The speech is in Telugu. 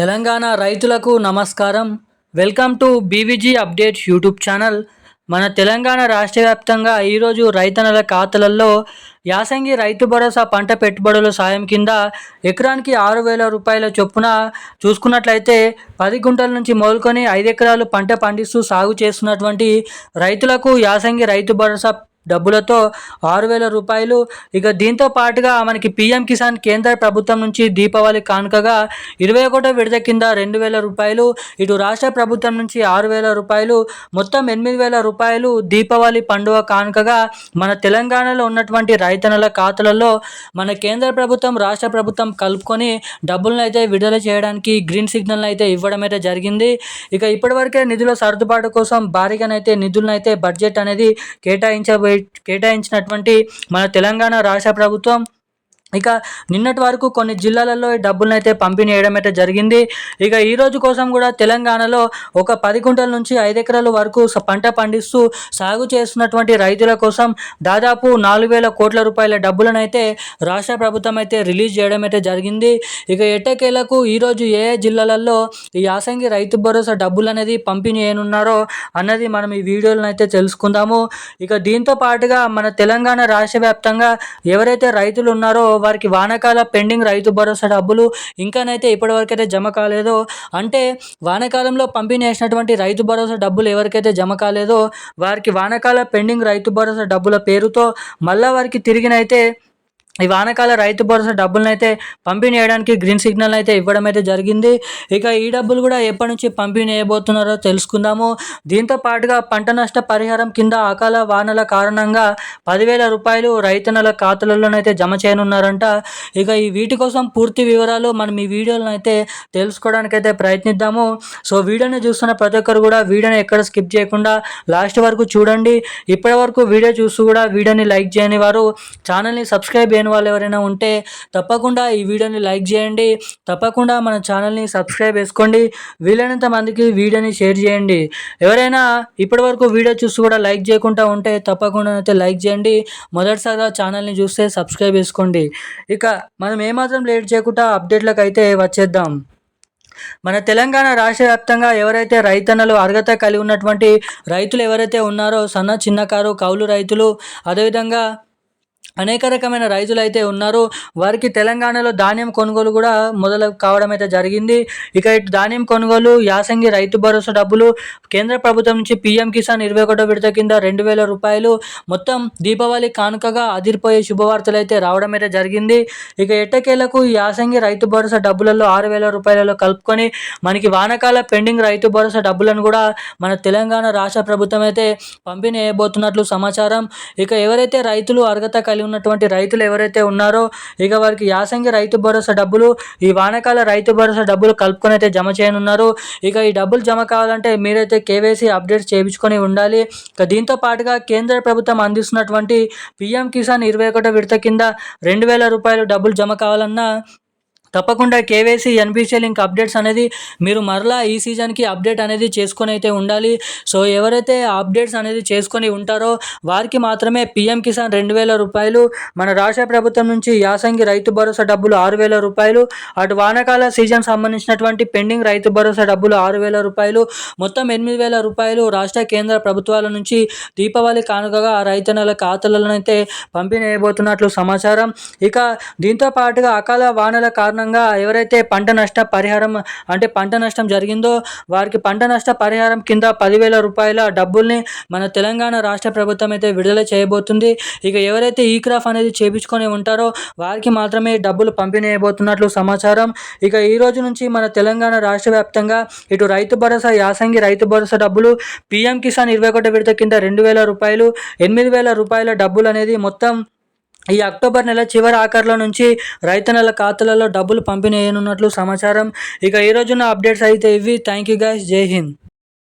తెలంగాణ రైతులకు నమస్కారం. Welcome to BVG update YouTube channel. మన తెలంగాణ రాష్ట్ర వ్యాప్తంగా ఈరోజు రైతన్నల ఖాతాలలో యాసంగి రైతు భరోసా పంట పెట్టుబడుల సాయం కింద ఎకరానికి ఆరు వేల రూపాయల చొప్పున చూసుకున్నట్లయితే పది గుంటల నుంచి మొదలుకొని ఐదు ఎకరాలు పంట పండిస్తూ సాగు చేస్తున్నటువంటి రైతులకు యాసంగి రైతు భరోసా డబ్బులతో ఆరు వేల రూపాయలు. ఇక దీంతో పాటుగా మనకి పీఎం కిసాన్ కేంద్ర ప్రభుత్వం నుంచి దీపావళి కానుకగా ఇరవై ఒకటో విడత కింద రెండు వేల రూపాయలు ఇటు రాష్ట్ర ప్రభుత్వం నుంచి ఆరు వేల రూపాయలు మొత్తం ఎనిమిది వేల రూపాయలు దీపావళి పండుగ కానుకగా మన తెలంగాణలో ఉన్నటువంటి రైతన్నల ఖాతాలలో మన కేంద్ర ప్రభుత్వం రాష్ట్ర ప్రభుత్వం కలుపుకొని డబ్బులను అయితే విడుదల చేయడానికి గ్రీన్ సిగ్నల్ అయితే ఇవ్వడం అయితే జరిగింది. ఇక ఇప్పటివరకే నిధుల సర్దుబాటు కోసం భారీగానైతే నిధులను అయితే బడ్జెట్ అనేది కేటాయించబోయి కేటాయించినటువంటి మన తెలంగాణ రాష్ట్ర ప్రభుత్వం ఇక నిన్నటి వరకు కొన్ని జిల్లాలలో ఈ డబ్బులను అయితే పంపిణీ చేయడం అయితే జరిగింది. ఇక ఈ రోజు కోసం కూడా తెలంగాణలో ఒక పది కుంటల నుంచి ఐదు ఎకరాల వరకు పంట పండిస్తూ సాగు చేస్తున్నటువంటి రైతుల కోసం దాదాపు నాలుగు వేల కోట్ల రూపాయల డబ్బులను అయితే రాష్ట్ర ప్రభుత్వం అయితే రిలీజ్ చేయడం అయితే జరిగింది. ఇక ఎట్టకేలకు ఈరోజు ఏ జిల్లాలలో ఈ యాసంగి రైతు భరోసా డబ్బులు అనేది పంపిణీ చేయనున్నారో అన్నది మనం ఈ వీడియోలను అయితే తెలుసుకుందాము. ఇక దీంతో పాటుగా మన తెలంగాణ రాష్ట్ర వ్యాప్తంగా ఎవరైతే రైతులు ఉన్నారో వారికి వానాకాల పెండింగ్ రైతు భరోసా డబ్బులు ఇంకానైతే ఇప్పటివరకైతే జమ కాలేదో. అంటే వానాకాలంలో పంపిణీ చేసినటువంటి రైతు భరోసా డబ్బులు ఎవరికైతే జమ కాలేదో వారికి వానాకాల పెండింగ్ రైతు భరోసా డబ్బుల పేరుతో మళ్ళా వారికి తిరిగినైతే ఈ వానకాల రైతు భరోసా డబ్బులను అయితే పంపిణీ చేయడానికి గ్రీన్ సిగ్నల్ అయితే ఇవ్వడం అయితే జరిగింది. ఇక ఈ డబ్బులు కూడా ఎప్పటి నుంచి పంపిణీ చేయబోతున్నారో తెలుసుకుందాము. దీంతో పాటుగా పంట నష్ట పరిహారం కింద అకాల వానల కారణంగా పదివేల రూపాయలు రైతన్నల ఖాతాలలోనైతే జమ చేయనున్నారంట. ఇక ఈ వీటి కోసం పూర్తి వివరాలు మనం ఈ వీడియోలను అయితే తెలుసుకోవడానికి అయితే ప్రయత్నిద్దాము. సో వీడియోని చూస్తున్న ప్రతి ఒక్కరు కూడా వీడియోని ఎక్కడ స్కిప్ చేయకుండా లాస్ట్ వరకు చూడండి. ఇప్పటి వరకు వీడియో చూస్తూ కూడా వీడియోని లైక్ చేయని వారు ఛానల్ని సబ్స్క్రైబ్ లేని వాళ్ళు ఎవరైనా ఉంటే తప్పకుండా ఈ వీడియోని లైక్ చేయండి. తప్పకుండా మన ఛానల్ని సబ్స్క్రైబ్ చేసుకోండి. వీలైనంత మందికి వీడియోని షేర్ చేయండి. ఎవరైనా ఇప్పటి వరకు వీడియో చూసి కూడా లైక్ చేయకుండా ఉంటే తప్పకుండా అయితే లైక్ చేయండి. మొదటిసారిగా ఛానల్ని చూస్తే సబ్స్క్రైబ్ చేసుకోండి. ఇక మనం ఏమాత్రం లేట్ చేయకుండా అప్డేట్లకు అయితే వచ్చేద్దాం. మన తెలంగాణ రాష్ట్ర వ్యాప్తంగా ఎవరైతే రైతన్నలు అర్హత కలిగి ఉన్నటువంటి రైతులు ఎవరైతే ఉన్నారో సన్న చిన్నకారు కౌలు రైతులు అదేవిధంగా అనేక రకమైన రైతులు అయితే ఉన్నారు. వారికి తెలంగాణలో ధాన్యం కొనుగోలు కూడా మొదలు కావడం అయితే జరిగింది. ఇక ఇటు ధాన్యం కొనుగోలు యాసంగి రైతు భరోసా డబ్బులు కేంద్ర ప్రభుత్వం నుంచి పీఎం కిసాన్ ఇరవై ఒకటో విడత కింద రెండు వేల రూపాయలు మొత్తం దీపావళి కానుకగా అదిరిపోయే శుభవార్తలు అయితే రావడం అయితే జరిగింది. ఇక ఎట్టకేలకు యాసంగి రైతు భరోసా డబ్బులలో ఆరు వేల రూపాయలలో కలుపుకొని మనకి వానకాల పెండింగ్ రైతు భరోసా డబ్బులను కూడా మన తెలంగాణ రాష్ట్ర ప్రభుత్వం అయితే పంపిణీ చేయబోతున్నట్లు సమాచారం. ఇక ఎవరైతే రైతులు అర్హత కలిగి ఉన్నటువంటి రైతులు ఎవరైతే ఉన్నారో ఇక వారికి యాసంగి రైతు భరోసా డబ్బులు ఈ వానకాల రైతు భరోసా డబ్బులు కలుపుకొని అయితే జమ చేయనున్నారు. ఇక ఈ డబ్బులు జమ కావాలంటే మీరైతే కేవైసీ అప్డేట్స్ చేయించుకొని ఉండాలి. ఇక దీంతో పాటుగా కేంద్ర ప్రభుత్వం అందిస్తున్నటువంటి పిఎం కిసాన్ ఇరవై ఒకటో విడత కింద రెండు వేల రూపాయలు డబ్బులు జమ కావాలన్నా తప్పకుండా కేవైసీ ఎన్పిసిఐ లింక్ అప్డేట్స్ అనేది మీరు మరలా ఈ సీజన్కి అప్డేట్ అనేది చేసుకొని అయితే ఉండాలి. సో ఎవరైతే అప్డేట్స్ అనేది చేసుకొని ఉంటారో వారికి మాత్రమే పిఎం కిసాన్ రెండు వేల రూపాయలు మన రాష్ట్ర ప్రభుత్వం నుంచి యాసంగి రైతు భరోసా డబ్బులు ఆరు వేల రూపాయలు అటు వానకాల సీజన్ సంబంధించినటువంటి పెండింగ్ రైతు భరోసా డబ్బులు ఆరు వేల రూపాయలు మొత్తం ఎనిమిది వేల రూపాయలు రాష్ట్ర కేంద్ర ప్రభుత్వాల నుంచి దీపావళి కానుకగా రైతన్నల ఖాతాలను అయితే పంపిణీ సమాచారం. ఇక దీంతో పాటుగా అకాల వానల కారణం కారణంగా ఎవరైతే పంట నష్ట పరిహారం అంటే పంట నష్టం జరిగిందో వారికి పంట నష్ట పరిహారం కింద పదివేల రూపాయల డబ్బుల్ని మన తెలంగాణ రాష్ట్ర ప్రభుత్వం అయితే విడుదల చేయబోతుంది. ఇక ఎవరైతే ఈ క్రాఫ్ అనేది చేపించుకొని ఉంటారో వారికి మాత్రమే డబ్బులు పంపిణీ సమాచారం. ఇక ఈ రోజు నుంచి మన తెలంగాణ రాష్ట్ర వ్యాప్తంగా ఇటు రైతు భరోసా యాసంగి రైతు భరోసా డబ్బులు పీఎం కిసాన్ ఇరవై ఒకటి విడత కింద రెండు వేల రూపాయలు ఎనిమిది వేల రూపాయల డబ్బులు అనేది మొత్తం ఈ అక్టోబర్ నెల చివరి ఆఖరిలో నుంచి రైతన్నల ఖాతాలలో డబ్బులు పంపిణీ సమాచారం. ఇక ఈ రోజున అప్డేట్స్ అయితే ఇవి. Thank you guys. జై హింద్.